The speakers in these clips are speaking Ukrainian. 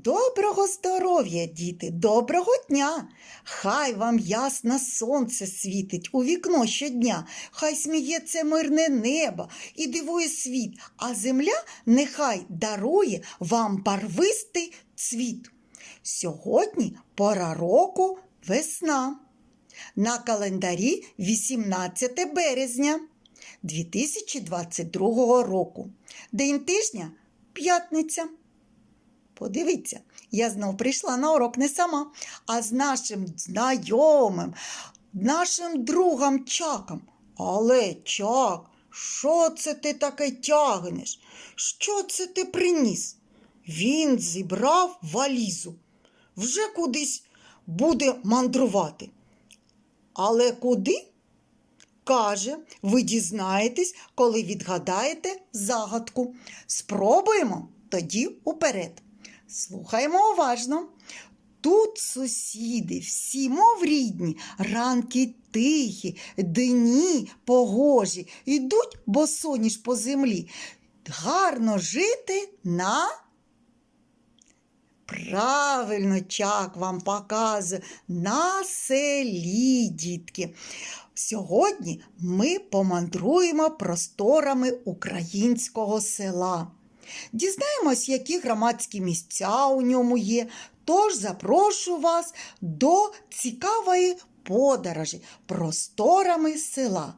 Доброго здоров'я, діти, доброго дня! Хай вам ясне сонце світить у вікно щодня, хай сміється мирне небо і дивує світ, а земля нехай дарує вам барвистий цвіт. Сьогодні пора року весна. На календарі 18 березня 2022 року. День тижня п'ятниця. Подивіться, я знов прийшла на урок не сама, а з нашим знайомим, нашим другом Чаком. Але Чак, що це ти таке тягнеш? Що це ти приніс? Він зібрав валізу. Вже кудись буде мандрувати. Але куди? Каже, ви дізнаєтесь, коли відгадаєте загадку. Спробуємо тоді уперед. Слухаємо уважно. Тут сусіди, всі, мов рідні, ранки тихі, дні погожі, йдуть босоніж по землі. Гарно жити на. Правильно, чак вам показує на селі, дітки. Сьогодні ми помандруємо просторами українського села. Дізнаємось, які громадські місця у ньому є. Тож запрошую вас до цікавої подорожі просторами села.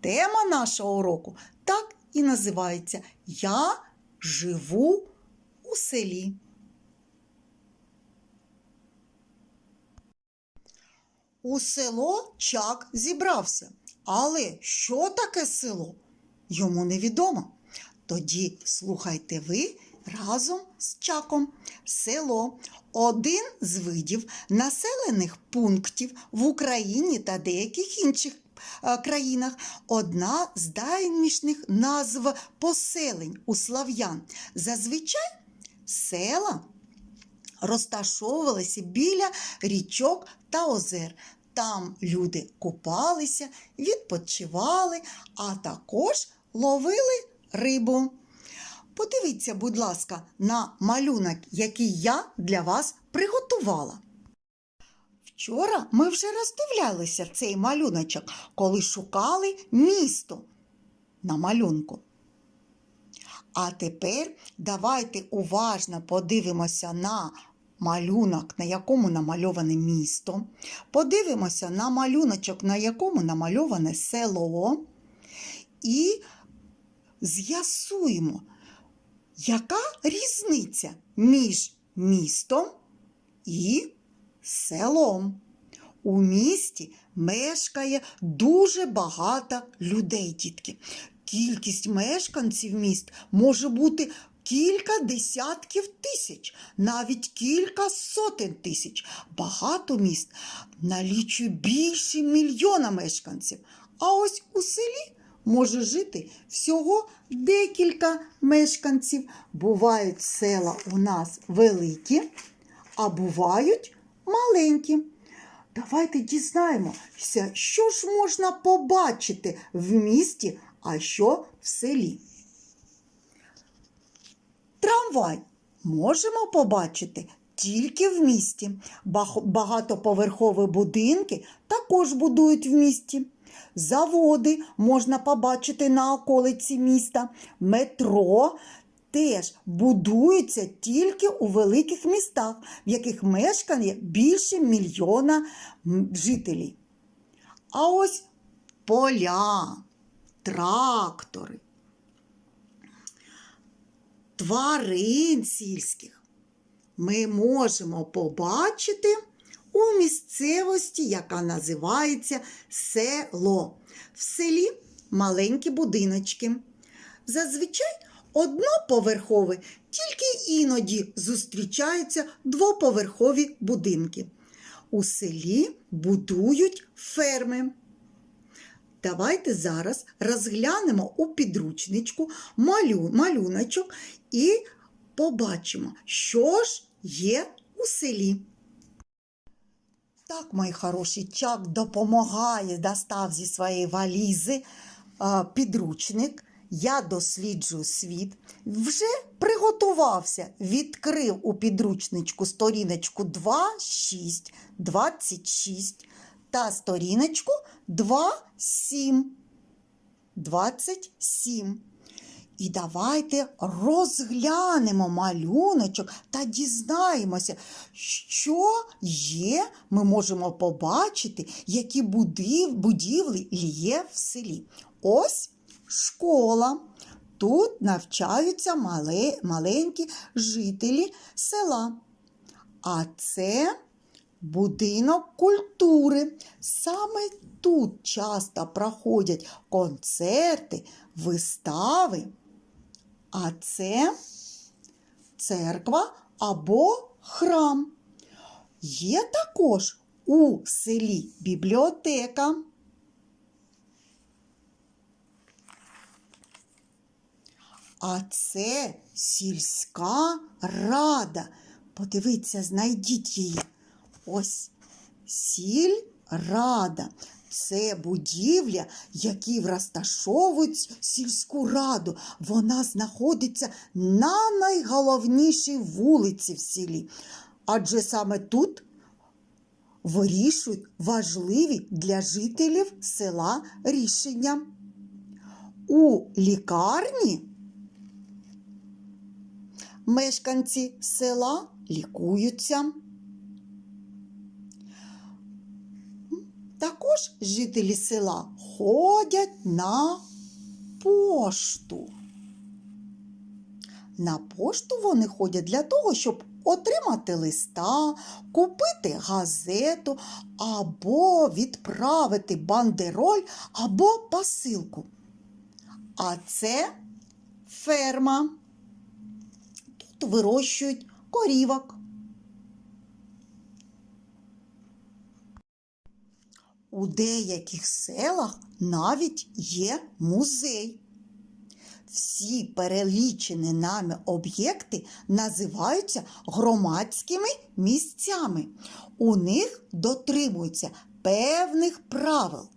Тема нашого уроку так і називається Я живу у селі. У село Чак зібрався. Але що таке село? Йому невідомо. Тоді слухайте ви разом з Чаком. Село один з видів населених пунктів в Україні та деяких інших е, країнах. Одна з давнішніх назв поселень у слав'ян. Зазвичай села розташовувалися біля річок та озер. Там люди купалися, відпочивали, а також ловили рибу. Подивіться, будь ласка, на малюнок, який я для вас приготувала. Вчора ми вже роздивлялися цей малюночок, коли шукали місто на малюнку. А тепер давайте уважно подивимося на малюнок, на якому намальоване місто. Подивимося на малюночок, на якому намальоване село. І з'ясуємо, яка різниця між містом і селом. У місті мешкає дуже багато людей, дітки. Кількість мешканців міст може бути кілька десятків тисяч, навіть кілька сотень тисяч. Багато міст налічує більше мільйона мешканців. А ось у селі може жити всього декілька мешканців. Бувають села у нас великі, а бувають маленькі. Давайте дізнаємося, що ж можна побачити в місті, а що в селі. Трамвай можемо побачити тільки в місті. Багатоповерхові будинки також будують в місті. Заводи можна побачити на околиці міста. Метро теж будуються тільки у великих містах, в яких мешкає більше мільйона жителів. А ось поля, трактори, тварин сільських ми можемо побачити у місцевості, яка називається село. В селі маленькі будиночки. Зазвичай одноповерхові, тільки іноді зустрічаються двоповерхові будинки. У селі будують ферми. Давайте зараз розглянемо у підручничку малю, малюночок і побачимо, що ж є у селі. Так, мої хороші, Чак допомагає, достав зі своєї валізи підручник Я досліджую світ, вже приготувався, відкрив у підручничку сторіночку 2, 6, 26 та сторіночку 2, 7, 27. І давайте розглянемо малюночок та дізнаємося, що є, ми можемо побачити, які будив, будівлі є в селі. Ось школа. Тут навчаються мале, маленькі жителі села. А це будинок культури. Саме тут часто проходять концерти, вистави. А це церква або храм. Є також у селі бібліотека. А це сільська рада. Подивіться, знайдіть її. Ось сільрада. Це будівля, які розташовують сільську раду. Вона знаходиться на найголовнішій вулиці в селі. Адже саме тут вирішують важливі для жителів села рішення. У лікарні мешканці села лікуються. Також жителі села ходять на пошту. На пошту вони ходять для того, щоб отримати листа, купити газету або відправити бандероль або посилку. А це ферма. Тут вирощують корівок. У деяких селах навіть є музей. Всі перелічені нами об'єкти називаються громадськими місцями. У них дотримуються певних правил.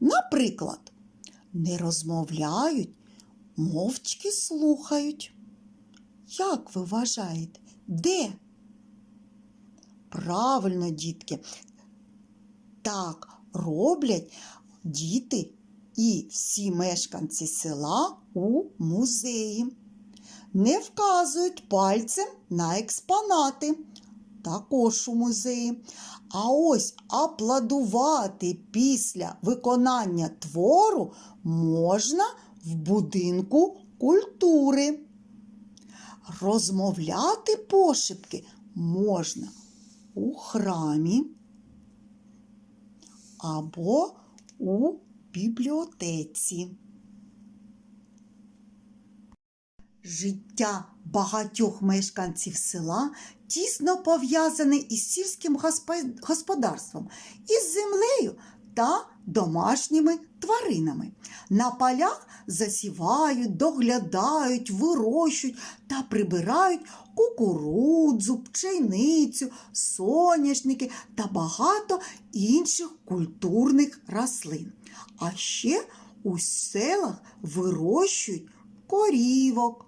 Наприклад, не розмовляють, мовчки слухають. Як ви вважаєте, де? Правильно, дітки, так роблять діти і всі мешканці села у музеї. Не вказують пальцем на експонати, також у музеї. А ось аплодувати після виконання твору можна в будинку культури. Розмовляти пошепки можна у храмі або у бібліотеці. Життя багатьох мешканців села тісно пов'язане із сільським госпо- господарством, із землею та домашніми тваринами. На полях засівають, доглядають, вирощують та прибирають кукурудзу, пшеницю, соняшники та багато інших культурних рослин. А ще у селах вирощують корівок,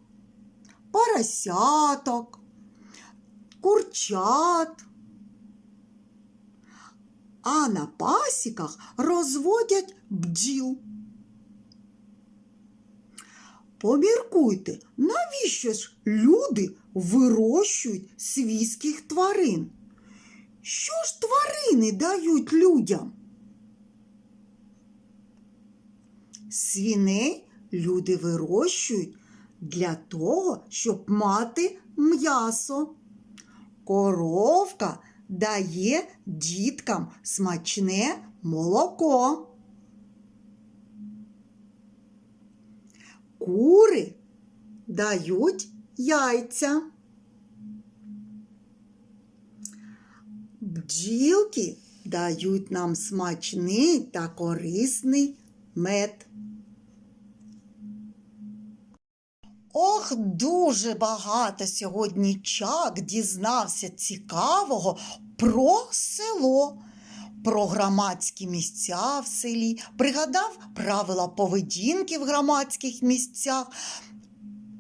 поросяток, курчат. А на пасіках розводять бджіл. Поміркуйте, навіщо ж люди вирощують свійських тварин? Що ж тварини дають людям? Свіней люди вирощують для того, щоб мати м'ясо. Коровка дає діткам смачне молоко. Кури дають яйця. Бджілки дають нам смачний та корисний мед. Ох, дуже багато сьогодні чак дізнався цікавого про село. про громадські місця в селі, пригадав правила поведінки в громадських місцях,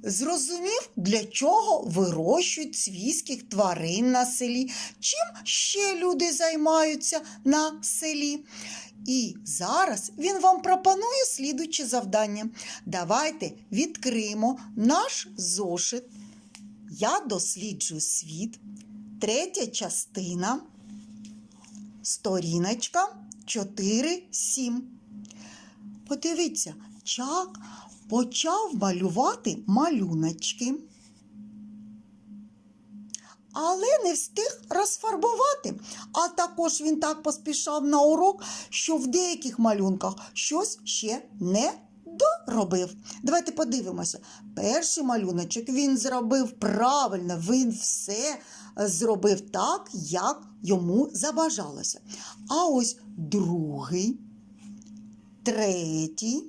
зрозумів, для чого вирощують свійських тварин на селі, чим ще люди займаються на селі. І зараз він вам пропонує слідуюче завдання. Давайте відкриємо наш зошит. Я досліджую світ. Третя частина, сторіночка 4.7. Подивіться, Чак почав малювати малюночки, але не встиг розфарбувати. А також він так поспішав на урок, що в деяких малюнках щось ще не доробив. Давайте подивимося. Перший малюночок він зробив правильно, він все зробив так, як йому забажалося. А ось другий, третій,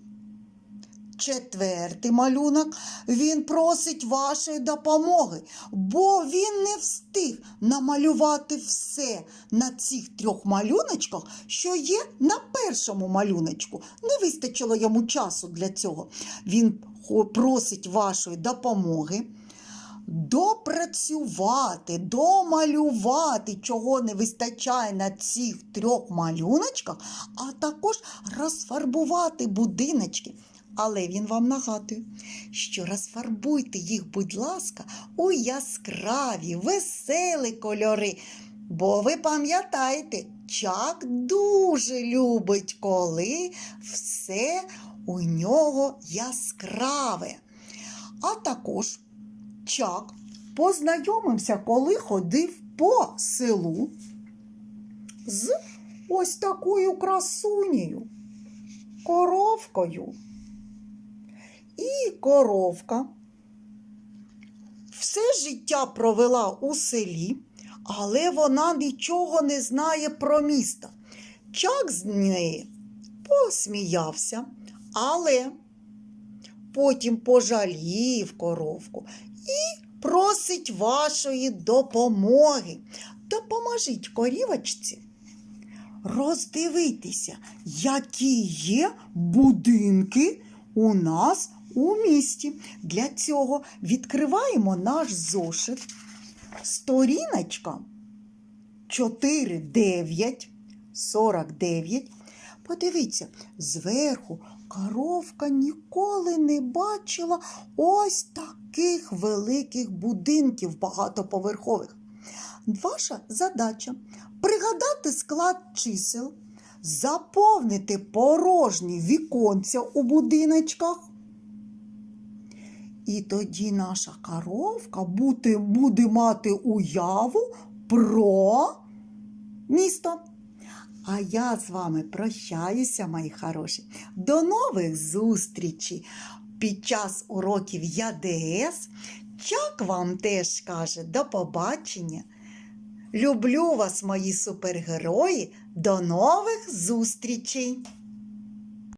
четвертий малюнок він просить вашої допомоги, бо він не встиг намалювати все на цих трьох малюночках, що є на першому малюночку. Не вистачило йому часу для цього. Він просить вашої допомоги. Допрацювати, домалювати, чого не вистачає на цих трьох малюночках, а також розфарбувати будиночки. Але він вам нагадує, що розфарбуйте їх, будь ласка, у яскраві, веселі кольори. Бо ви пам'ятаєте, Чак дуже любить, коли все у нього яскраве. А також Чак познайомився, коли ходив по селу з ось такою красунею, коровкою. І коровка все життя провела у селі, але вона нічого не знає про місто. Чак з неї посміявся, але потім пожалів коровку і просить вашої допомоги. Допоможіть корівочці роздивитися, які є будинки у нас у місті. Для цього відкриваємо наш зошит. Сторіночка 49, 49. Подивіться, зверху коровка ніколи не бачила ось таких великих будинків багатоповерхових. Ваша задача пригадати склад чисел, заповнити порожні віконця у будиночках. І тоді наша коровка буде, буде мати уяву про місто. А я з вами прощаюся, мої хороші. До нових зустрічей під час уроків ЯДС. Чак вам теж каже до побачення. Люблю вас, мої супергерої. До нових зустрічей!